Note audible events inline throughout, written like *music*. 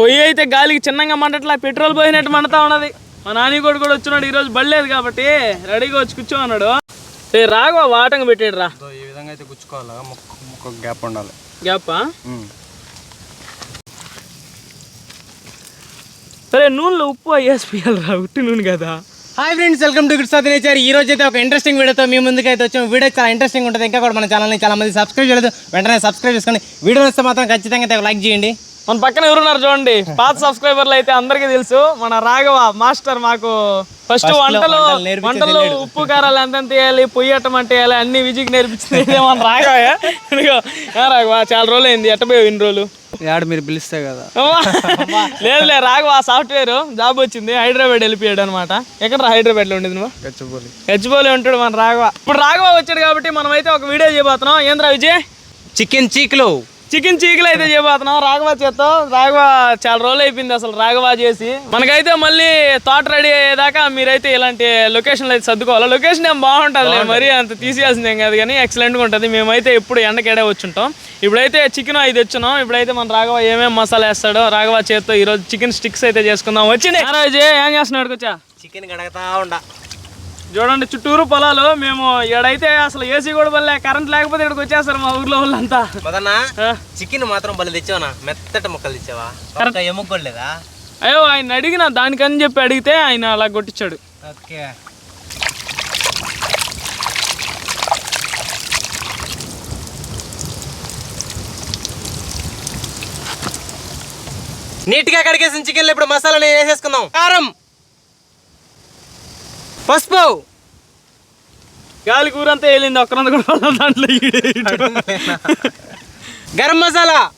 పొయ్యి అయితే గాలికి చిన్నగా మంటట్లా పెట్రోల్ పోయినట్టు మండుతా ఉన్నది. మా నాని కూడా కూడా వచ్చినాడు ఈరోజు బళ్ళలేదు కాబట్టి రెడీగా వచ్చి కూర్చో అన్నాడు ఏ రాగో వాటంగా పెట్టాడు రా ఈ విధంగా అయితే గుచ్చుకోవాలి ముక్క గ్యాప్ ఉండాలి. గ్యాపా? సరే నూనెలో ఉప్పు వేసి రా ఉట్టి నూనె కదా. Hi friends welcome to good nature. ఈ రోజు అయితే ఒక ఇంట్రెస్టింగ్ వీడియోతో మీ ముందుకు అయితే వచ్చాం. వీడియో చాలా ఇంట్రెస్టింగ్ ఉంటుంది. ఇంకా కూడా మన ఛానల్ని చాలా మంది సబ్స్క్రైబ్ చేయలేదు. వెంటనే సబ్స్క్రైబ్ చేసుకోండి వీడియో వస్తే మాత్రం ఖచ్చితంగా లైక్ చేయండి. మన పక్కన ఎవరున్నారు చూడండి. పాత సబ్స్క్రైబర్లు అయితే అందరికీ తెలుసు. మన రాఘవ మాస్టర్ మాకు ఫస్ట్లో వంటలు వంటలు. ఉప్పు కారాలు ఎంతెంత వేయాలి పొయ్యి ఎట్టమంటే వేయాలి అన్ని విజికి నేర్పించింది మన రాఘవ. ఇదిగో, ఏ రాఘవ చాలా రోజులు అయింది ఎట్టపోయావు ఇన్ని రోజులు? యాడ్ మీరు పిలిస్తే కదా. లేదులే రాఘవ సాఫ్ట్వేర్ జాబ్ వచ్చింది. హైదరాబాద్ వెళ్ళిపోయాడు అనమాట ఎక్కడ హైదరాబాద్లో ఉండేది నువ్వు? గచ్చిబౌలి. ఉంటాడు మన రాఘవ. ఇప్పుడు రాఘవ వచ్చాడు కాబట్టి మనం అయితే ఒక వీడియో చేయబోతున్నాం. ఏంద్రా విజయ్? చికెన్ చీకులు. చికెన్ చీకులు అయితే చేయబోతున్నాం. రాఘవ చేత్తో. రాఘవ చాలా రోజులు అయిపోయింది అసలు రాఘవ చేసి. మనకైతే మళ్ళీ తోట రెడీ అయ్యేదాకా మీరైతే ఇలాంటి లొకేషన్లు అయితే సర్దుకోవాలి. లొకేషన్ ఏం బాగుంటుంది. మరీ అంత తీసేయాల్సిందేం కాదు కానీ ఎక్సలెంట్గా ఉంటుంది. మేమైతే ఎప్పుడు ఎండకేడే వచ్చుంటాం. ఇప్పుడైతే చికెన్ అవి తెచ్చున్నాం. ఇప్పుడైతే మన రాఘవ ఏమేమి మసాలా వేస్తాడో రాఘవ చేత్తో ఈరోజు చికెన్ స్టిక్స్ అయితే చేసుకుందాం. వచ్చింది. ఏం చేస్తున్నాడు వచ్చా చికెన్ గడగతా ఉండ. చూడండి చుట్టూరు పొలాలు. మేము ఈడైతే అసలు ఏసీ కూడా వల్లే కరెంట్ లేకపోతే ఇక్కడికి వచ్చేస్తారు మా ఊర్లో వాళ్ళంతా. మదన్నా ఆ. చికెన్ మాత్రం బలి తెచ్చావనా? మెత్తటి ముక్కలు తెచ్చావా? ఒక్క ఎముక లేదా? అయ్యో ఆయన అడిగిన దానికని చెప్పి అడిగితే ఆయన అలా కొట్టించాడు. ఓకే. నీట్గా కడిగేసిన చికెన్లో ఇప్పుడు మసాలాని వేసేసుకుందాం. కారం. పసుపు గాలి కూరంతా వెళ్ళింది ఒక్కరంత కూడా దాంట్లో. గరం మసాలా.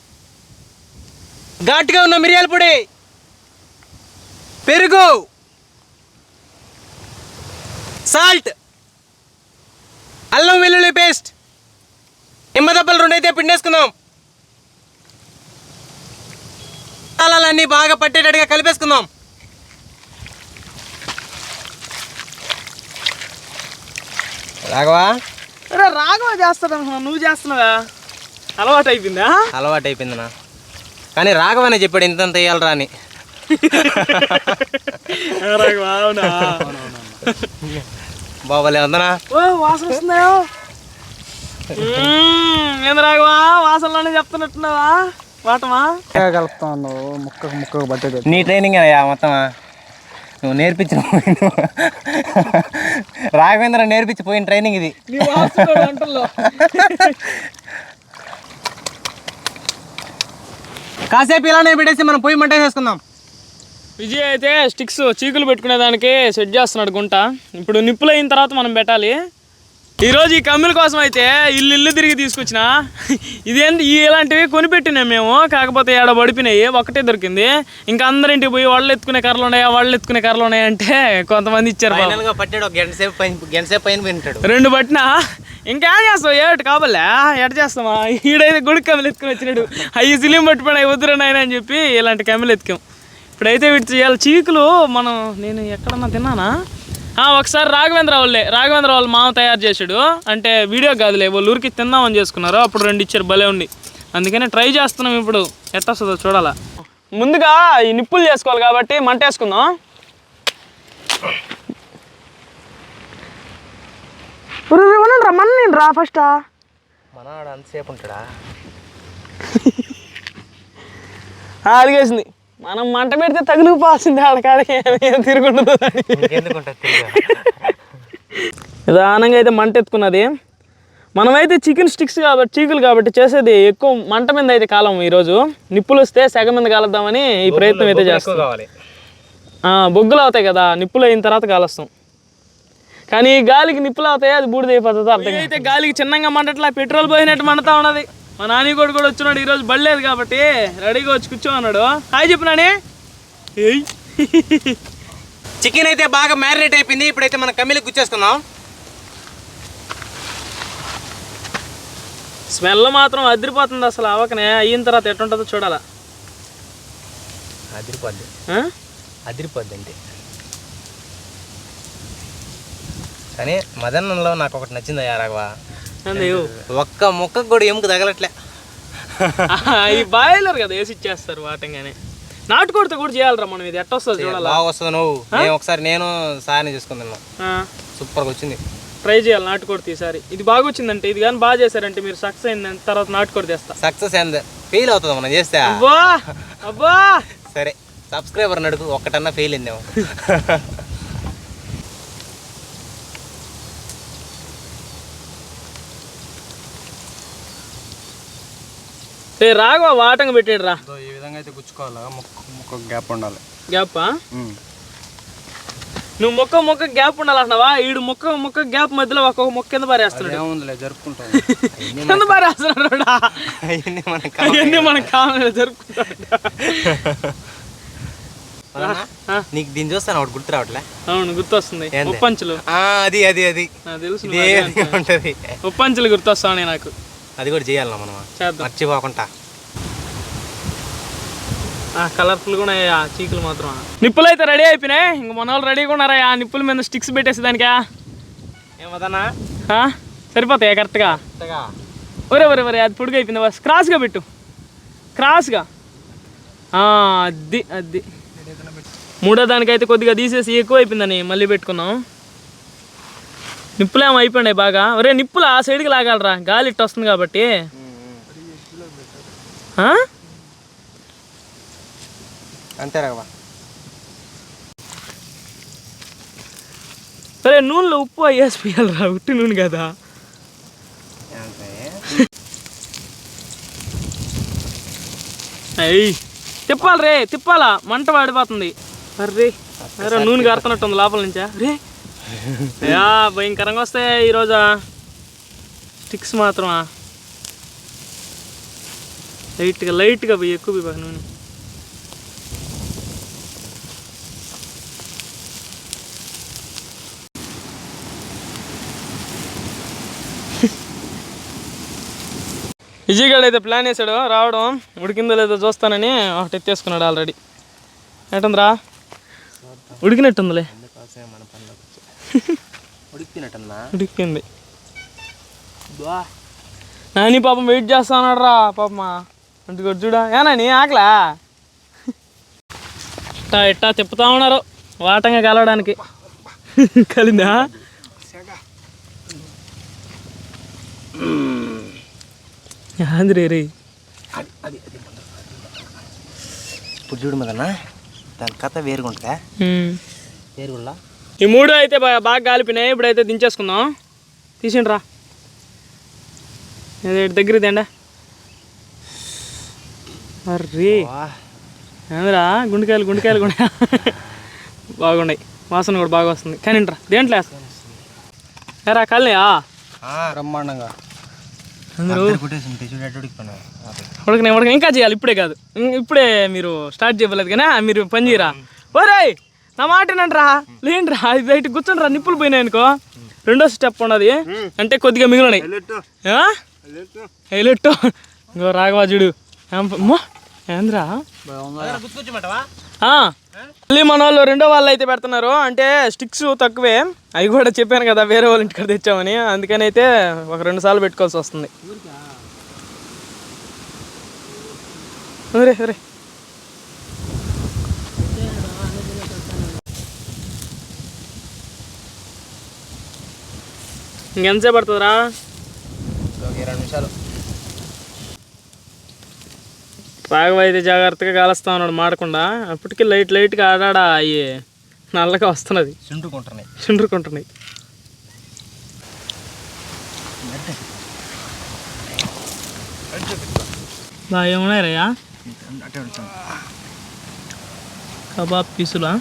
ఘాటుగా ఉన్న మిరియాల పొడి. పెరుగు. సాల్ట్. అల్లం వెల్లుల్లి పేస్ట్. నిమ్మదబ్బలు రెండైతే పిండేసుకుందాం. మసాలాలన్నీ బాగా పట్టేటట్టుగా కలిపేసుకుందాం. రాఘవా? అరే రాఘవ చేస్తాడు నువ్వు చేస్తున్నావా? అలవాటు అయిపోయిందా అలవాటు అయిపోయిందనా కానీ రాఘవనే చెప్పాడు ఇంతంత వేయాలరా అని. రాఘవ అవునా? బాబాలే ఉందనా ఓ వాసన వస్తుందా? ఏంది రాఘవ వాసనలోనే చెప్తున్నట్టున్నావా? వాటమా? కలుపుతా ఉన్నావు ముక్కకు ముక్కకు పట్టేది నీ ట్రైనింగ్ అయ్యా మొత్తమా? నువ్వు నేర్పించిన రాఘవేంద్ర నేర్పించిపోయిన ట్రైనింగ్ ఇది. కాసేపు ఇలానే పెట్టేసి మనం పొయ్యి మంట వేసుకుందాం విజయ్ అయితే స్టిక్స్ చీకులు పెట్టుకునే దానికి సెట్ చేస్తున్నాడు గుంట. ఇప్పుడు నిప్పులు అయిన తర్వాత మనం పెట్టాలి. ఈరోజు ఈ కమ్మిల కోసం అయితే ఇల్లు ఇల్లు తిరిగి తీసుకొచ్చిన. ఇదేంటి ఇలాంటివి కొనిపెట్టినాం మేము. కాకపోతే ఏడ పడిపోయినాయి? ఒకటే దొరికింది. ఇంకా అందరింటికి పోయి వాళ్ళు ఎత్తుకునే కర్రలు ఉన్నాయా? వాళ్ళు ఎత్తుకునే కర్రలు ఉన్నాయా అంటే కొంతమంది ఇచ్చారు రెండు పట్టినా? ఇంకేం చేస్తావు? ఏటి కాబలే? ఎట చేస్తామా ఈడైతే గుడి కమ్మిలు ఎత్తుకుని వచ్చినాడు. అయ్యి సిలిం పట్టుబడి వద్దురా నాయన అని చెప్పి ఇలాంటి కమ్మిలు ఎత్తుకాం. ఇప్పుడైతే వీటి చేయాలి. చీకులు మనం నేను ఎక్కడన్నా తిన్నానా? ఒకసారి రాఘవేంద్ర వాళ్ళే రాఘవేంద్ర వాళ్ళు మామ తయారు చేసాడు అంటే వీడియో కాదులే వాళ్ళు ఊరికి తిందామని చేసుకున్నారు. అప్పుడు రెండు ఇచ్చారు భలే ఉండి అందుకనే ట్రై చేస్తున్నాం ఇప్పుడు. ఎట్ట వస్తుందో చూడాలా? ముందుగా ఈ నిప్పులు చేసుకోవాలి కాబట్టి మంట వేసుకుందాం. రా ఫస్టా అంతసేపు ఉంటాడా? *laughs* అలిగేసింది మనం మంట పెడితే తగిలిపోవాల్సింది ఆడకాడికి. తిరుగుండదు నిదానంగా అయితే మంట ఎత్తుకున్నది. మనమైతే చికెన్ స్టిక్స్ కాబట్టి చీకులు కాబట్టి చేసేది ఎక్కువ మంట మీద అయితే కాలం ఈరోజు. నిప్పులు వస్తే సెగ మీద కాలుద్దామని ఈ ప్రయత్నం అయితే చేస్తాం. బొగ్గులు అవుతాయి కదా నిప్పులు అయిన తర్వాత కాలుస్తాం. కానీ ఈ గాలికి నిప్పులు అవుతాయి అది బూడిద అయిపోతుంది అర్థం అయితే గాలికి చిన్నగా మంటట్లా పెట్రోల్ పోయినట్టు మండుతా ఉన్నది. మా నాని కూడా కూడా వచ్చినాడు ఈరోజు బళ్ళలేదు కాబట్టి రెడీగా వచ్చి కూర్చో అన్నాడు హాయ్ చెప్పు నాని. చికెన్ అయితే బాగా మ్యారినేట్ అయిపోయింది ఇప్పుడైతే మనం కమ్మిలి గుచ్చేసుకుందాం స్మెల్ మాత్రం అదిరిపోతుంది అసలు అవకనే అయిన తర్వాత ఎట్టుంటుందో చూడాలా. అదిరిపోద్ది? అదిరిపోద్ది అంటే కానీ మదన్నంలో నాకు ఒకటి నచ్చింది రాఘవ? ఒక్క ముక్కకు కూడా ఎముక తగలట్లే. *laughs* ఈ బాయిలర్ కదా వేసి ఇచ్చేస్తారు వాటంగానే. నాటుకోడితో కూడా చేయాలరా మనం ఇది. ఎట్ట వస్తుంది చూడాలా? బాగా వస్తుంది నువ్వు నేను ఒకసారి నేను సాయని చేసుకుందాం ఆ, సూపర్గా వచ్చింది. ట్రై చేయాలి నాటుకోడి ఈసారి. ఇది బాగా వచ్చిందంటే ఇది కానీ బాగా చేశారంటే మీరు సక్సెస్ అయింది తర్వాత నాటుకోడి తెస్తా. సక్సెస్ అయింది ఫెయిల్ అవుతుంది మనం చేస్తే? అబ్బా! అబ్బా! సరే సబ్స్క్రైబర్ నడుకు ఒక్కటన్నా ఫెయిల్ అయిందేమో. *laughs* ఏ రాఘవ వాటంగా పెట్టాడు రా. ఈ విధంగా అయితే గుచ్చుకోవాలా? ముక్క ముక్క గ్యాప్ ఉండాలి. గ్యాప్? నువ్వు మొక్క మొక్క గ్యాప్ ఉండాలంటున్నావా ఈడు మొక్క మొక్క గ్యాప్ మధ్యలో ఒక్కొక్క మొక్క కింద పారేస్తున్నాడు. ఏముందిలే జరుపుకుంటాం. *laughs* కింద పారేస్తున్నాడు. అవన్నీ మనకు *laughs* కావాలి జరుపుకుంటాడు. *laughs* నీకు దీన్ని చూస్తాను ఒకటి గుర్తు రావట్లే? అవును గుర్తొస్తుంది? ఉప్పంచులు. అది అది అది. తెలుసు ఉంటది. ఉప్పంచులు గుర్తొస్తాయి నాకు. అది కూడా చేయాలన్నా మనం చేద్దాం. మర్చిపోకుండా. కలర్ఫుల్ కూడా ఆ చీకులు మాత్రం నిప్పులు అయితే రెడీ అయిపోయినాయి. ఇంక మన వాళ్ళు రెడీగా ఉన్నారా? ఆ నిప్పుల మీద స్టిక్స్ పెట్టేసి దానికా? ఏమదన్నా? సరిపోతాయి కరెక్ట్గా? ఒరే ఒరే ఒరే అది పొడుగు అయిపోయింది. బస్ క్రాస్గా పెట్టు. క్రాస్గా. అది అది. మూడో దానికైతే కొద్దిగా తీసేసి ఎక్కువ అయిపోయిందని మళ్ళీ పెట్టుకున్నాం. నిప్పులు ఏమో అయిపోయినాయి బాగా. ఒరే నిప్పులు ఆ సైడ్కి లాగాలరా. గాలి ఇట్ట వస్తుంది కాబట్టి? అంతే రాఘవా ఒరే నూనెలో ఉప్పు అయ్యేసి పోయాలరా ఉట్టి నూనె కదా. అయ్యి తిప్పాలి రే తిప్పాలా? మంట వాడిపోతుంది. అర్రే అరే నూనె కారుతున్నట్టుంది లోపల నుంచా. రే యా భయంకరంగా వస్తాయి ఈరోజా స్టిక్స్ మాత్రమా? లైట్గా లైట్గా పోయి ఎక్కువ పోయి నూనె విజయగాడు అయితే ప్లాన్ వేసాడు రావడం. ఉడికిందో లేదో చూస్తానని ఒకటి ఎత్తేసుకున్నాడు ఆల్రెడీ ఎటుందిరా ఉడికినట్టుందిలే. ఉడికినట్టన్నా ఉడికింది నాని పాపం వెయిట్ చేస్తా ఉన్నాడు రా పాపమా ఇంటికి చూడా. ఏ నాని ఆకలా? ఇట్టా ఇట్టా తిప్పుతా ఉన్నారు వాటంగా కలవడానికి. కలిందా? ఆంధ్రే రే. ఇప్పుడు చూడు మదన్నా దాని కథ వేరుగా ఉంటుందా వేరుగుండా ఈ మూడు అయితే బాగా కాలిపోయినాయి ఇప్పుడైతే దించేసుకుందాం. తీసిండి రా అదే ఇటు దగ్గర తేండా అర్రీ. ఏందిరా? గుండెకాయలు గుండెకాయలు కూడా *laughs* బాగున్నాయి. వాసన కూడా బాగా వస్తుంది. కానీ రా దేంట్లో వేస్తాను ఏరా కలినాయా? బ్రహ్మాండంగా. ఉడకనే ఉడక ఇంకా చేయాలి. ఇప్పుడే కాదు. ఇప్పుడే మీరు స్టార్ట్ చేయలేదు కానీ మీరు పని చేయరా? ఓరే నా మాట రా. లేండిరా ఇది బయట కూర్చొని రా. నిప్పులు పోయినాయి అనుకో. రెండో స్టెప్ ఉన్నది. అంటే కొద్దిగా మిగిలినాయి హైలెట్ ఇంకో రాఘవాజుడు అమ్మో. ఏంద్రా? మళ్ళీ మన వాళ్ళు రెండో వాళ్ళు అయితే పెడుతున్నారు. అంటే స్టిక్స్ తక్కువే. అవి కూడా చెప్పాను కదా వేరే వాళ్ళ ఇంటికాడ తెచ్చామని. అందుకని అయితే ఒక రెండు సార్లు పెట్టుకోవాల్సి వస్తుంది. ఒరే ఒరే ఇంకెంతసేపు పడుతుందిరా? ఇరవై నిమిషాలు. జాగ్రత్తగా కాలుస్తా ఉన్నాడు మాడకుండా. అప్పటికి లైట్ లైట్గా ఆడాడా అయ్యి నల్లగా వస్తున్నది. చుండ్రుకుంటున్నాయి. బాగా ఏమున్నాయి రయ్యా కబాబ్ పీసులా?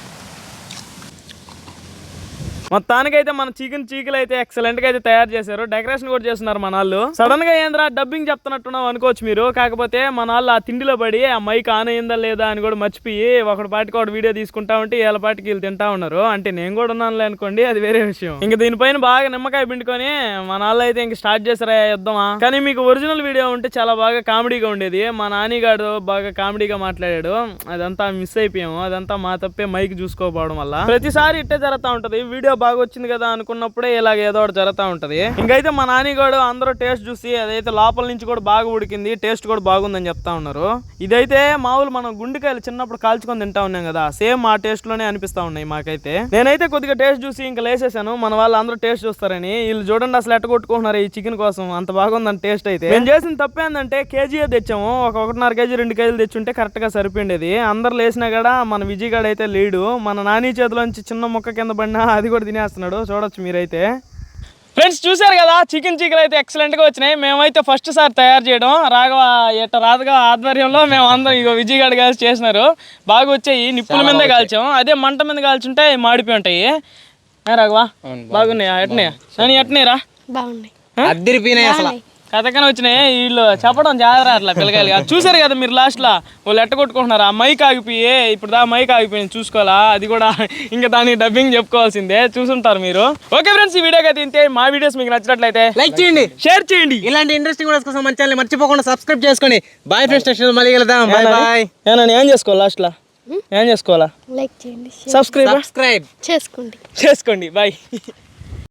మొత్తానికైతే మన చికెన్ చీకులు అయితే ఎక్సలెంట్గా అయితే తయారు చేశారు. డెకరేషన్ కూడా చేస్తున్నారు మన వాళ్ళు. సడన్గా ఏంద్రా డబ్బింగ్ చెప్తున్నట్టున్నాం అనుకోవచ్చు మీరు. కాకపోతే మన వాళ్ళు ఆ తిండిలో పడి ఆ మైక్ ఆన్ అయిందా లేదా? అని కూడా మర్చిపోయి ఒకటి పాటికి ఒకటి వీడియో తీసుకుంటా ఉంటే వీళ్ళ పాటికి వీళ్ళు తింటా ఉన్నారు. అంటే నేను కూడా ఉన్నానులే అనుకోండి అది వేరే విషయం. ఇంకా దీనిపైన బాగా నిమ్మకాయ పిండుకొని మన వాళ్ళు అయితే ఇంక స్టార్ట్ చేసారా యుద్ధమా? కానీ మీకు ఒరిజినల్ వీడియో ఉంటే చాలా బాగా కామెడీగా ఉండేది. మా నానిగాడు బాగా కామెడీగా మాట్లాడాడు. అదంతా మిస్ అయిపోయాము. అదంతా మా తప్పే మైక్ చూసుకోపోవడం వల్ల. ప్రతిసారి ఇట్టే జరుగుతూ ఉంటది. వీడియో బాగా వచ్చింది కదా అనుకున్నప్పుడే ఇలాగ ఏదో ఒకటి జరుగుతూ ఉంటది. ఇంకైతే మా నానిగాడు అందరూ టేస్ట్ చూసి అదైతే లోపల నుంచి కూడా బాగా ఉడికింది టేస్ట్ కూడా బాగుందని చెప్తా ఉన్నారు. ఇదైతే మామూలు మనం గుండెకాయలు చిన్నప్పుడు కాల్చుకొని తింటా ఉన్నాం కదా సేమ్ ఆ టేస్ట్లోనే అనిపిస్తా ఉన్నాయి మాకైతే. నేనైతే కొద్దిగా టేస్ట్ చూసి ఇంకా లేసేసాను మన వాళ్ళు అందరూ టేస్ట్ చూస్తారని. వీళ్ళు చూడండి అసలు ఎట్ట కొట్టుకుంటున్నారు ఈ చికెన్ కోసం అంత బాగుందని టేస్ట్ అయితే. నేను చేసిన తప్పేందంటే కేజీయే తెచ్చాము ఒక ఒకటిన్నర కేజీ రెండు కేజీలు తెచ్చుంటే కరెక్ట్గా సరిపోయిండేది. అందరు లేసినా కూడా మన విజయగాడు అయితే లీడు మన నాని చేతిలోంచి చిన్న ముక్క కింద పడినా అది కూడా తినేస్తున్నాడు. చూడొచ్చు మీరైతే. ఫ్రెండ్స్ చూశారు కదా చికెన్ చికెన్ అయితే ఎక్సలెంట్గా వచ్చినాయి. మేమైతే ఫస్ట్ సారి తయారు చేయడం. రాఘవ ఇట రాధగా ఆధ్వర్యంలో మేము అందరం ఇగో విజయగాడు కలిసి చేసినారు. బాగా వచ్చాయి. నిప్పుల మీద కాల్చాం అదే మంట మీద కాల్చుంటే మాడిపోయి ఉంటాయి. రాఘవ? బాగున్నాయా? ఎట్నే? ఎట్నేరా బాగున్నాయి. అద్దరిపోయినాయి అసలు. కథకనే వచ్చినాయి. వీళ్ళు చెప్పడం జాగ్రత్త అట్లా పిల్లకాయలు చూసారు కదా మీరు లాస్ట్ లా? వాళ్ళు ఎట్ట కొట్టుకుంటున్నారు? ఆ మైక్ ఆగిపోయి ఇప్పుడు దా మైక్ ఆగిపోయింది చూసుకోవాలా? అది కూడా ఇంకా దానికి డబ్బింగ్ చెప్పుకోవాల్సిందే. చూసుంటారు మీరు. ఓకే ఫ్రెండ్స్ ఈ వీడియోకి అయితే ఇంతే. మా వీడియోస్ మీకు నచ్చినట్లయితే లైక్ చేయండి. షేర్ చేయండి. ఇలాంటి ఇంట్రెస్టింగ్ వీడియోస్ కోసం మన ఛానల్ మర్చిపోకుండా సబ్స్క్రైబ్ చేసుకోండి బాయ్ ఫ్రెండ్స్ మళ్ళీ వెళ్దాం బాయ్ బాయ్ ఏనా ఏం చేసుకోవాలి లాస్ట్లో ఏం చేసుకోవాలా? లైక్ చేయండి సబ్స్క్రైబ్ సబ్స్క్రైబ్ చేసుకోండి. చేసుకోండి. బాయ్ *laughs*